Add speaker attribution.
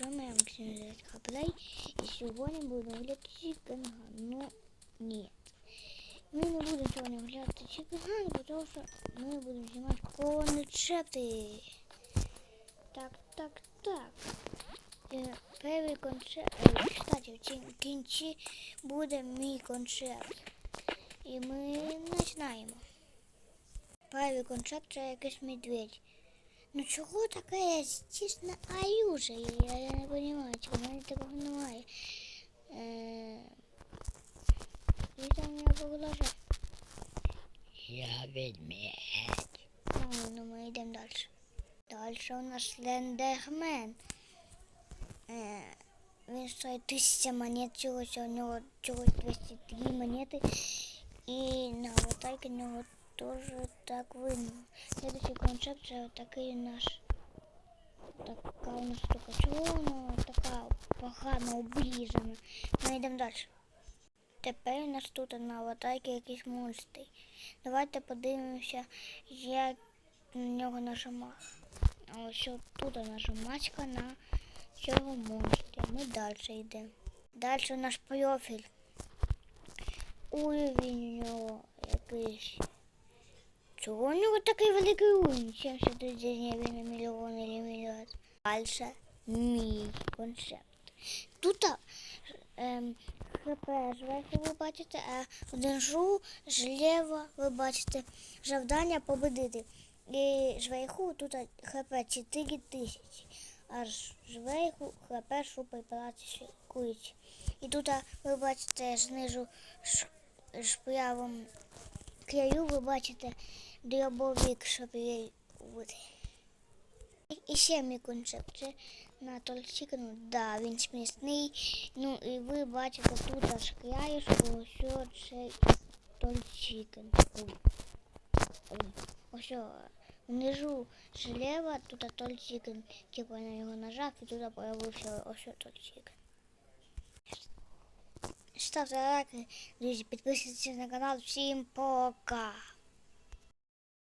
Speaker 1: вами я Максим Хаплей. І сьогодні будемо гуляти чікенган. Ну, ні. Ми не будемо сьогодні гуляти чікенган, тому що ми будемо знімати концерти. Так, так, так. Е, Перший концерт, е, кстати, в цій кінці буде мій концерт. І ми починаємо. Перший концерт це якийсь медведь. Ну чого така тісна аюжа? Я, я не розумію, чого в мене такого немає. Е, і там мене поглажать.
Speaker 2: Я ведмедь.
Speaker 1: Ну, ну ми йдемо далі. Далі у нас Слендермен. Е, він стоїть тисяча монет чогось, у нього чогось 203 монети. І на аватарці у нього теж так видно. Следующий концепт це наш. Така у нас штука. Чого вона така погано обрізана? Ми йдемо далі. Тепер у нас тут на аватарці якісь монстри. Давайте подивимося, як на нього нажимати. А ось тут нажимачка на цього монстра. Ми далі йдемо. Далі наш профіль. Уровень у нього якийсь. Чого у нього такий великий уровень? 79 на мільйон или мільярд. Далі мій концепт. Тут ем, ХП зверху ви бачите, а внизу зліва ви бачите завдання победити. І зверху тут ХП 4 тисячі. Аж зверху ХП супер практикують. І тут ви бачите знизу з правом краю ви бачите дробовик, щоб її бути. І- ще мій концепт. Це на тольчикану, да, він смісний. Ну і ви бачите тут аж краєшку, ось цей тольчикан. Ой. Ой. Ось внизу зліва тут тольчикан. Типа на його нажав і туди появився ось тольчикан. Ставте лайки, друзі, підписуйтесь на канал. Всім пока!